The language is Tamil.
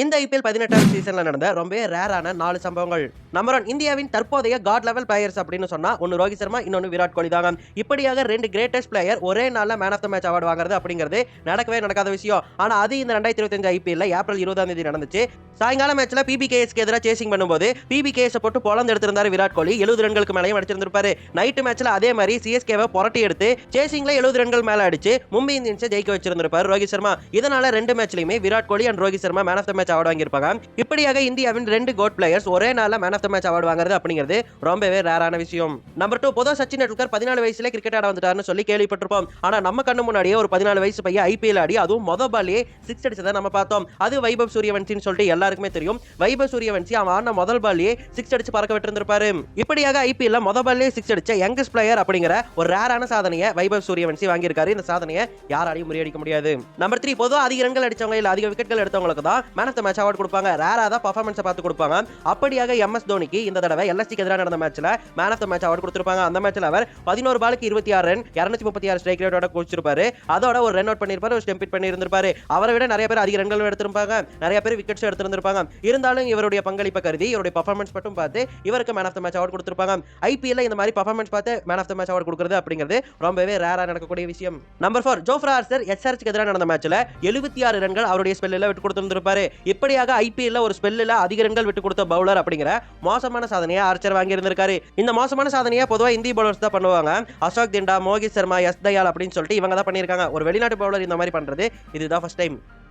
இந்த ஐபிஎல் பதினெட்டாம் சீசன்ல நடந்த ரொம்பவே ரேரான நாலு சம்பவங்கள். நம்பர் ஒன் இந்தியாவின் தற்போதைய காட் லெவல் பிளேயர்ஸ் அப்படின்னு சொன்னா ஒன்னு ரோஹித் சர்மா இன்னொன்னு விராட் கோலி தாங்க. இப்படியாக ரெண்டு கிரேட்டஸ்ட் பிளேயர் ஒரே நாள்ல man of the match award வாங்குறது அப்படிங்கிறது நடக்கவே நடக்காத விஷயம். ஆனா அது இந்த ரெண்டாயிரத்தி இருபத்தஞ்சு ஐபிஎல்ல ஏப்ரல் இருபதாம் தேதி நடந்துச்சு. சாயங்கால மேட்ச்ல பிபிகேஎஸ்க்கு எதிராக சேசிங் பண்ணும்போது பிபிகேஎஸ் போட்டு பொலந்து எடுத்திருந்தாரு விராட் கோலி. எழுபது ரன்களுக்கு மேலேயும் அடிச்சிருந்திருப்பாரு. நைட்டு மேட்ச்ல அதே மாதிரி சிஎஸ்கேவை புரட்டி எடுத்து சேசிங்ல எழுபது ரன்கள் மேல அடிச்சு மும்பை இந்தியன்ஸை ஜெயிக்க வச்சிருந்திருப்பாரு ரோஹித் சர்மா. இதனால ரெண்டு மேட்ச்லயுமே Virat Kohli and Rohit Sharma man of the match award வாங்கியிருப்பாங்க. இப்படியாக இந்தியாவின் ரெண்டு கோட் பிளேயர்ஸ் ஒரே நாளில் man of the match award வாங்குறது அப்படிங்கிறது ரொம்பவே ரேரான விஷயம். நம்பர் டூ பொதுவாக சச்சின் டெண்டுல்கர் பதினாலு வயசுல கிரிக்கெட் ஆட வந்துட்டாருன்னு சொல்லி கேள்விப்பட்டிருப்போம். ஆனா நம்ம கண்ணு முன்னாடியே ஒரு பதினாலு வயசு பையன் ஐபிஎல் ஆடி அதுவும் மொத பாலே சிக்ஸ் அடிச்சதை நம்ம பார்த்தோம். அது வைபவ் சூரியவன்சின்னு சொல்லிட்டு எல்லாருக்குமே தெரியும். வைபவ் சூரியவன்சி அவன் ஆடின முதல் பால்லே சிக்ஸ் அடிச்சு பறக்க விட்டுருந்திருப்பாரு. இப்படியாக ஐபிஎல்ல மொத பால்லே சிக்ஸ் அடிச்ச யங்கஸ்ட் பிளேயர் அப்படிங்கிற ஒரு ரேரான சாதனையை வைபவ் சூரியவன்சி வாங்கியிருக்காரு. இந்த சாதனையை யாராலையும் முறியடிக்க முடியாது. நம்பர் த்ரீ பொதுவாக அதிக ரன்கள் அடிச்சவங்க இல்லை அதிக விக்கெட்கள் எடுத்தவங்களுக்கு தான் மேன் அடுத்த மேட்ச் அவார்டு கொடுப்பாங்க. ரேராக தான் பர்ஃபார்மன்ஸை பார்த்து கொடுப்பாங்க. அப்படியாக எம்எஸ் தோனிக்கு இந்த தடவை எல்எஸ்டிக்கு எதிராக நடந்த மேட்ச்சில் man of the match award கொடுத்துருப்பாங்க. அந்த மேட்ச்ல அவர் பதினோரு பாலுக்கு இருபத்தி ஆறு ரன் இரநூத்தி முப்பத்தி ஆறு ஸ்ட்ரைக் ரேட்டோட குடிச்சிருப்பாரு அதோட ஒரு ரன் அவுட் பண்ணிருப்பாரு ஒரு ஸ்டெம்பிட் பண்ணியிருந்திருப்பாரு. அவரை விட நிறைய பேர் அதிக ரன்கள் எடுத்திருப்பாங்க. நிறைய பேர் விக்கெட்ஸ் எடுத்திருந்திருப்பாங்க. இருந்தாலும் இவருடைய பங்களிப்பை கருதி இவருடைய பர்ஃபார்மன்ஸ் மட்டும் பார்த்து இவருக்கு man of the match award கொடுத்துருப்பாங்க. ஐபிஎல்ல இந்த மாதிரி பர்ஃபார்மன்ஸ் பார்த்து man of the match award கொடுக்குறது அப்படிங்கிறது ரொம்பவே ரேரா நடக்கக்கூடிய விஷயம். நம்பர் ஃபோர் ஜோஃப்ரா ஆர்சர் எஸ்ஆர்ச்சிக்கு எதிராக நடந்த மேட்ச்சில் எழுபத்தி ஆறு ரன்கள் அவருடைய ஸ்பெல்லில் விட்டு கொடுத்துருந்திருப்பாரு. இப்படியாக ஐபிஎல்ல ஒரு ஸ்பெல்லில் அதிக ரன்கள் விட்டு கொடுத்த பவுலர் அப்படிங்கிற மோசமான சாதனையை ஆர்ச்சர் வாங்கியிருந்திருக்காரு. இந்த மோசமான சாதனையை பொதுவாக இந்திய பவுலர்ஸ் தான் பண்ணுவாங்க. அசோக் திண்டா மோகித் சர்மா எஸ் தயால் அப்படின்னு சொல்லிட்டு இவங்க தான் பண்ணியிருக்காங்க. ஒரு வெளிநாட்டு பவுலர் இந்த மாதிரி பண்றது இதுதான் ஃபர்ஸ்ட் டைம்